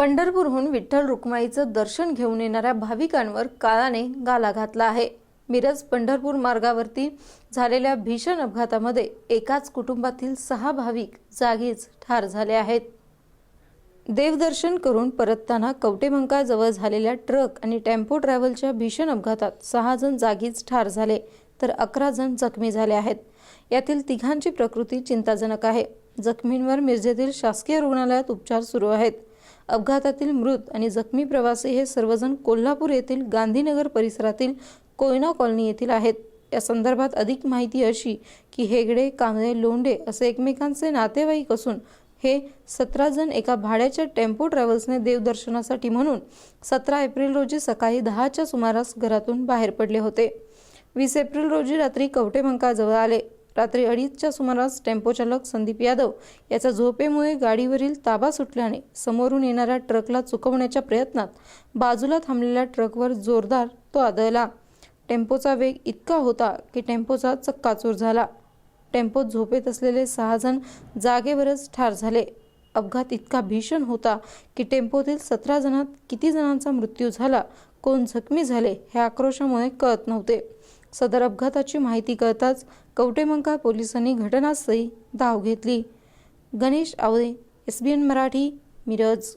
पंढरपूरहून विठ्ठल रुक्माईचं दर्शन घेऊन येणाऱ्या भाविकांवर काळाने गाला घातला आहे. मिरज पंढरपूर मार्गावरती झालेल्या भीषण अपघातामध्ये एकाच कुटुंबातील सहा भाविक जागीच ठार झाले आहेत. देवदर्शन करून परतताना कवटेमंकाजवळ झालेल्या ट्रक आणि टेम्पो ट्रॅव्हलच्या भीषण अपघातात सहा जण जागीच ठार झाले तर अकरा जण जखमी झाले आहेत. यातील तिघांची प्रकृती चिंताजनक आहे. जखमींवर मिरजेतील शासकीय रुग्णालयात उपचार सुरू आहेत. अपघातातील मृत आणि जखमी प्रवासी हे सर्वजण कोल्हापूर येथील गांधीनगर परिसरातील कोयना कॉलनी येथील आहेत. या संदर्भात अधिक माहिती अशी की हेगडे कांगडे लोंढे असे एकमेकांचे नातेवाईक असून हे सतरा जण एका भाड्याच्या टेम्पो ट्रॅव्हल्सने देवदर्शनासाठी म्हणून सतरा एप्रिल रोजी सकाळी दहाच्या सुमारास घरातून बाहेर पडले होते. वीस एप्रिल रोजी रात्री कवटेमंकाजवळ आले. रात्री अडीचच्या सुमारास टेम्पोचालक संदीप यादव याच्या झोपेमुळे गाडीवरील ताबा सुटल्याने समोरून येणाऱ्या ट्रकला चुकवण्याच्या प्रयत्नात बाजूला थांबलेल्या ट्रकवर जोरदार तो आदळला. टेम्पोचा वेग इतका होता की टेम्पोचा चक्काचूर झाला. टेम्पोत झोपेत असलेले सहाजण जागेवरच ठार झाले. अपघात इतका भीषण होता की टेम्पोतील सतरा जणांत किती जणांचा मृत्यू झाला कोण जखमी झाले हे आक्रोशामुळे कळत नव्हते. सदर अपघाताची माहिती कळताच कवटेमंका पोलिसांनी घटनास्थळी धाव घेतली. Ganesh Awale S B N Marathi Miraj.